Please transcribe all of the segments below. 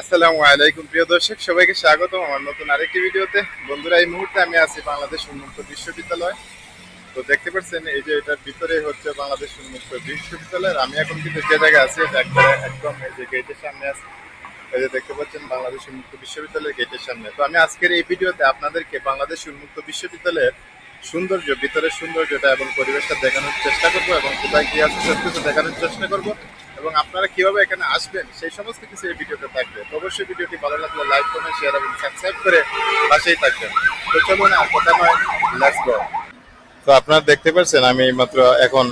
আসসালামু আলাইকুম, প্রিয় দর্শক। সবাইকে স্বাগত আমার নতুন আরেকটি ভিডিওতে। বন্ধুরা, এই মুহূর্তে আমি আছি বাংলাদেশ উন্মুক্ত বিশ্ববিদ্যালয়। তো দেখতে পাচ্ছেন, এই যে এটার ভিতরে হচ্ছে বাংলাদেশ উন্মুক্ত বিশ্ববিদ্যালয়। আমি এখন কিন্তু যে জায়গায় আছি একদম এই যে গেটের সামনে আছি। এই যে দেখতে পাচ্ছেন, বাংলাদেশ উন্মুক্ত বিশ্ববিদ্যালয়ের গেটের সামনে। তো আমি আজকের এই ভিডিওতে আপনাদেরকে বাংলাদেশ উন্মুক্ত বিশ্ববিদ্যালয়ের সৌন্দর্য, ভিতরের সৌন্দর্যটা এবং পরিবেশটা দেখানোর চেষ্টা করব এবং কোথায় কি আছে সব কিছু দেখানোর চেষ্টা করব। এবং আপনারা কীভাবে এখানে আসবেন, সেই সমস্ত কিছু এই ভিডিওতে থাকবে। অবশ্যই ভিডিওটি ভালো লাগলে লাইক, কমেন্ট শেয়ার এবং সাবস্ক্রাইব করে পাশেই থাকবেন। তো চলুন আর কথা নয় লেটস গো তো আপনারা দেখতে পাচ্ছেন, আমি মাত্র এখন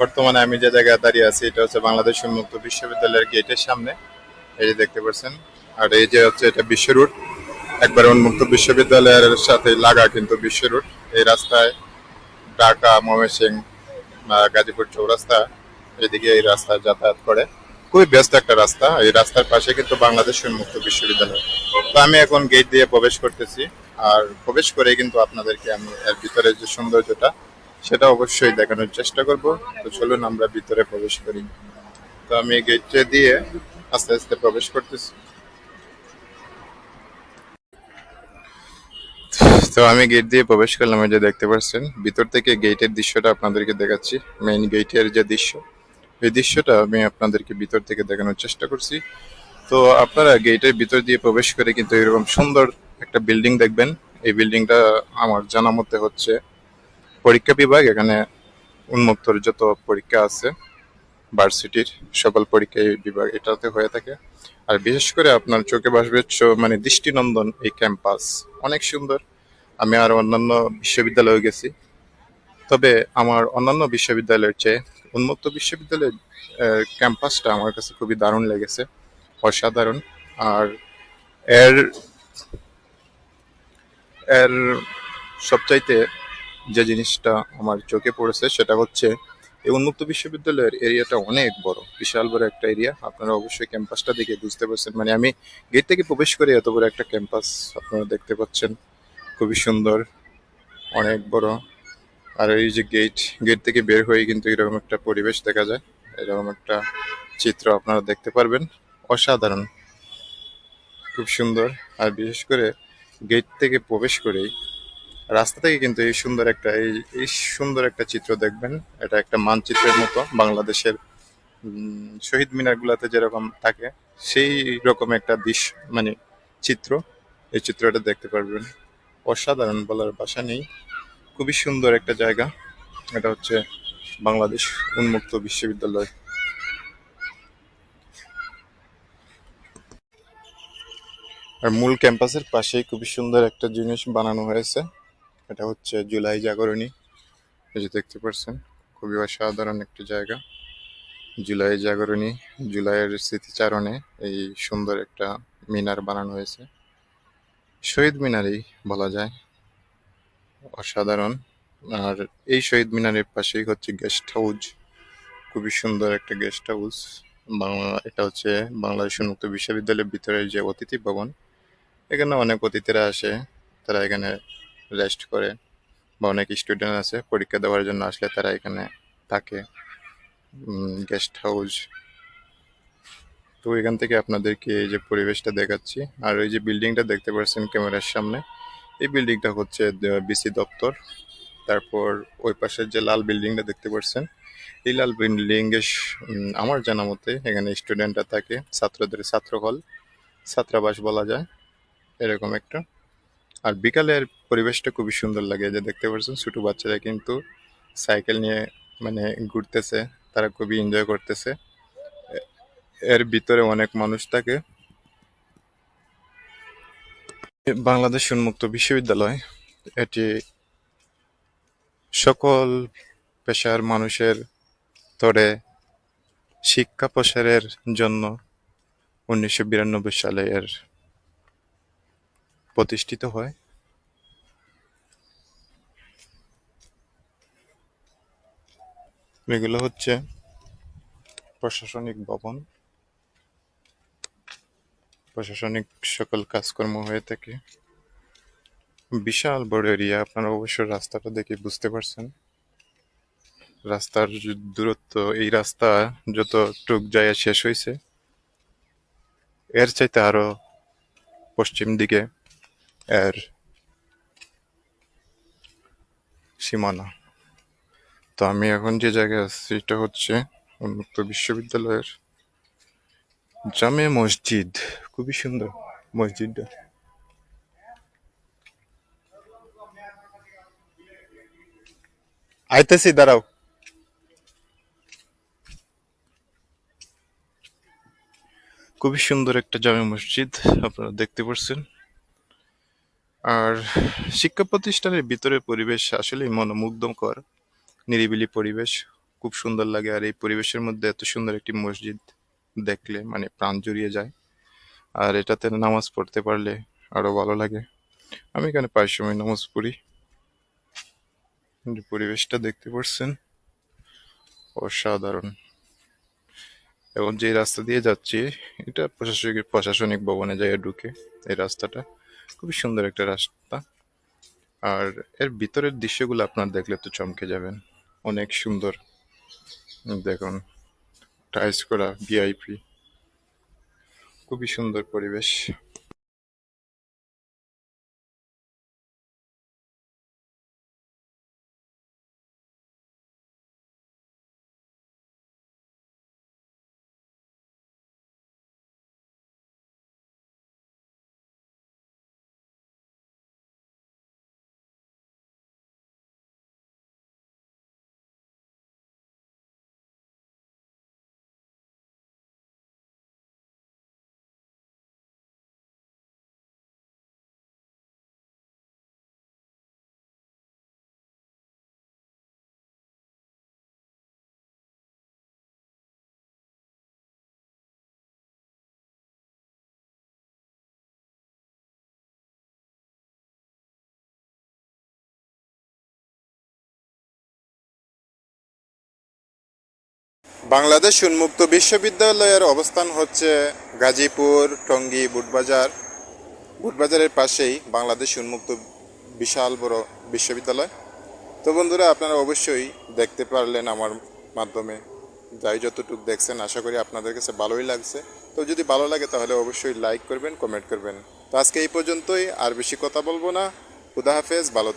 বর্তমানে আমি যে জায়গায় দাঁড়িয়ে আছি, এটা হচ্ছে বাংলাদেশ উন্মুক্ত বিশ্ববিদ্যালয়ের গেটের সামনে। এই যে দেখতে পাচ্ছেন, আর এই যে হচ্ছে এটা বিশ্ব রুট। একবার উন্মুক্ত বিশ্ববিদ্যালয়ের সাথে লাগা কিন্তু বিশ্ব রুট। এই রাস্তায় ঢাকা ময়মনসিং গাজীপুর চৌরাস্তা এদিকে এই রাস্তায় যাতায়াত করে। খুবই ব্যস্ত একটা রাস্তা। এই রাস্তার পাশে কিন্তু বাংলাদেশ উন্মুক্ত বিশ্ববিদ্যালয়। তো আমি এখন গেট দিয়ে প্রবেশ করতেছি। আর প্রবেশ করে কিন্তু আপনাদেরকে আমি এর ভিতরে যে সৌন্দর্যটা, সেটা অবশ্যই দেখানোর চেষ্টা করব। তো চলুন আমরা ভিতরে প্রবেশ করি। তো আমি গেটে দিয়ে আস্তে আস্তে প্রবেশ করতেছি। তো আমি গেট দিয়ে প্রবেশ করলাম যে দেখতে পাচ্ছেন, ভিতর থেকে গেটের দৃশ্যটা আপনাদেরকে দেখাচ্ছি। মেইন গেটের যে দৃশ্য। এই দৃশ্যটা আমি আপনাদেরকে ভিতর থেকে দেখানোর চেষ্টা করছি। তো আপনারা গেটের ভিতর দিয়ে প্রবেশ করে কিন্তু এরকম সুন্দর একটা বিল্ডিং দেখবেন। এই বিল্ডিংটা আমার জানা মতে হচ্ছে পরীক্ষা বিভাগ, এখানে উন্মুক্তর যত পরীক্ষা আছে, ভার্সিটির সকল পরীক্ষা এই বিভাগ এটাতে হয়ে থাকে। আর বিশেষ করে আপনার চোখে বাসবে মানে দৃষ্টিনন্দন এই ক্যাম্পাস। অনেক সুন্দর। আমি আর অন্যান্য বিশ্ববিদ্যালয়ে গেছি। তবে আমার অন্যান্য বিশ্ববিদ্যালয়ের চেয়ে উন্মুক্ত বিশ্ববিদ্যালয়ের ক্যাম্পাসটা আমার কাছে খুবই দারুণ লেগেছে, অসাধারণ। আর এর এর সবচাইতে যে জিনিসটা আমার চোখে পড়েছে সেটা হচ্ছে এই উন্মুক্ত বিশ্ববিদ্যালয়ের এরিয়াটা অনেক বড়, বিশাল বড় একটা এরিয়া। আপনারা অবশ্যই ক্যাম্পাসটা দেখে বুঝতে পারছেন। মানে আমি গেট থেকে প্রবেশ করে এত বড় একটা ক্যাম্পাস আপনারা দেখতে পাচ্ছেন। খুবই সুন্দর, অনেক বড়। আর এই যে গেট গেট থেকে বের হয়ে কিন্তু এরকম একটা পরিবেশ দেখা যায়। এরকম একটা চিত্র আপনারা দেখতে পারবেন। অসাধারণ। খুব সুন্দর। আর বিশেষ করে গেট থেকে প্রবেশ করেই রাস্তা থেকে কিন্তু এই সুন্দর একটা, এই এই সুন্দর একটা চিত্র দেখবেন। এটা একটা মানচিত্রের মতো বাংলাদেশের শহীদ মিনারগুলোতে যেরকম থাকে, সেই রকম একটা দৃশ্য মানে চিত্র। এই চিত্রটা দেখতে পারবেন। অসাধারণ বলার ভাষা নেই। খুবই সুন্দর একটা জায়গা। এটা হচ্ছে বাংলাদেশ উন্মুক্ত বিশ্ববিদ্যালয়। আর মূল ক্যাম্পাসের পাশেই খুবই সুন্দর একটা জিনিস বানানো হয়েছে। এটা হচ্ছে জুলাই জাগরণী। এই যে দেখতে পাচ্ছেন, খুবই অসাধারণ একটি জায়গা। জুলাই জাগরণী, জুলাইয়ের স্মৃতিচারণে এই সুন্দর একটা মিনার বানানো হয়েছে। শহীদ মিনারই বলা যায়। অসাধারণ। আর এই শহীদ মিনারের পাশেই হচ্ছে গেস্ট হাউস খুবই সুন্দর একটা গেস্ট হাউস বাংলা, এটা হচ্ছে বাংলাদেশ উন্মুক্ত বিশ্ববিদ্যালয়ের ভিতরে যে অতিথি ভবন, এখানে অনেক অতিথিরা আসে। তারা এখানে রেস্ট করে বা অনেক স্টুডেন্ট আছে, পরীক্ষা দেওয়ার জন্য আসলে তারা এখানে থাকে। গেস্ট হাউস তো এখান থেকে আপনাদেরকে এই যে পরিবেশটা দেখাচ্ছি। আর ওই যে বিল্ডিংটা দেখতে পাচ্ছেন ক্যামেরার সামনে এই বিল্ডিংটা হচ্ছে বিসি দপ্তর। তারপর ওই পাশের যে লাল বিল্ডিংটা দেখতে পাচ্ছেন এই লাল বিল্ডিং এর আমার জানা মতে এখানে স্টুডেন্টরা থাকে, ছাত্রদের ছাত্র হল ছাত্রাবাস বলা যায়, এরকম একটা। আর বিকালের পরিবেশটা খুবই সুন্দর লাগে যে দেখতে পাচ্ছেন ছোট বাচ্চারা কিন্তু সাইকেল নিয়ে মানে ঘুরতেছে, তারা খুবই এনজয় করতেছে। এর ভিতরে অনেক মানুষ থাকে। বাংলাদেশ উন্মুক্ত বিশ্ববিদ্যালয়। এটি সকল পেশার মানুষের তরে শিক্ষা প্রসারের জন্য উনিশশো বিরানব্বই সালে এর প্রতিষ্ঠিত হয়। এগুলো হচ্ছে প্রশাসনিক ভবন। প্রশাসনিক সকল কাজকর্ম হয়ে থাকে। বিশাল বড় এরিয়া, আপনারা অবশ্য রাস্তাটা দেখে বুঝতে পারছেন। রাস্তার দূরত্ব, এই রাস্তা যত টুক যায় শেষ হয়েছে এর চাইতে আরও পশ্চিম দিকে এর সীমানা। তো আমি এখন যে জায়গায় আছি, এটা হচ্ছে উন্মুক্ত বিশ্ববিদ্যালয়ের জামে মসজিদ। খুবই সুন্দর মসজিদটা। আইতেছি, দাঁড়াও। খুবই সুন্দর একটা জামে মসজিদ আপনারা দেখতে পাচ্ছেন আর শিক্ষা প্রতিষ্ঠানের ভিতরের পরিবেশ আসলেই মনোমুগ্ধকর, নিরিবিলি পরিবেশ, খুব সুন্দর লাগে। আর এই পরিবেশের মধ্যে এত সুন্দর একটি মসজিদ দেখলে মানে প্রাণ জুড়িয়ে যায়। আর এটাতে নামাজ পড়তে পারলে আরও ভালো লাগে। আমি এখানে প্রায় সময় নামাজ পড়ি। পরিবেশটা দেখতে পাচ্ছেন অসাধারণ। এবং যে রাস্তা দিয়ে যাচ্ছি, এটা প্রশাসনিক প্রশাসনিক ভবনে যায় ঢুকে এই রাস্তাটা। খুবই সুন্দর একটা রাস্তা। আর এর ভিতরের দৃশ্যগুলো আপনার দেখলে তো চমকে যাবেন। অনেক সুন্দর। দেখুন টাইস করা ভিআইপি খুবই সুন্দর পরিবেশ। বাংলাদেশ উন্মুক্ত বিশ্ববিদ্যালয়ের অবস্থান হচ্ছে গাজীপুর, টঙ্গী, বুটবাজার। বুটবাজারের পাশেই বাংলাদেশ উন্মুক্ত বিশাল বড় বিশ্ববিদ্যালয়। তো বন্ধুরা, আপনারা অবশ্যই দেখতে পারলেন আমার মাধ্যমে। যাই যতটুকু দেখছেন, আশা করি আপনাদের কাছে ভালোই লাগছে। তো যদি ভালো লাগে, তাহলে অবশ্যই লাইক করবেন কমেন্ট করবেন। তো আজকে এই পর্যন্তই। আর বেশি কথা বলব না। খুদা হাফেজ, ভালো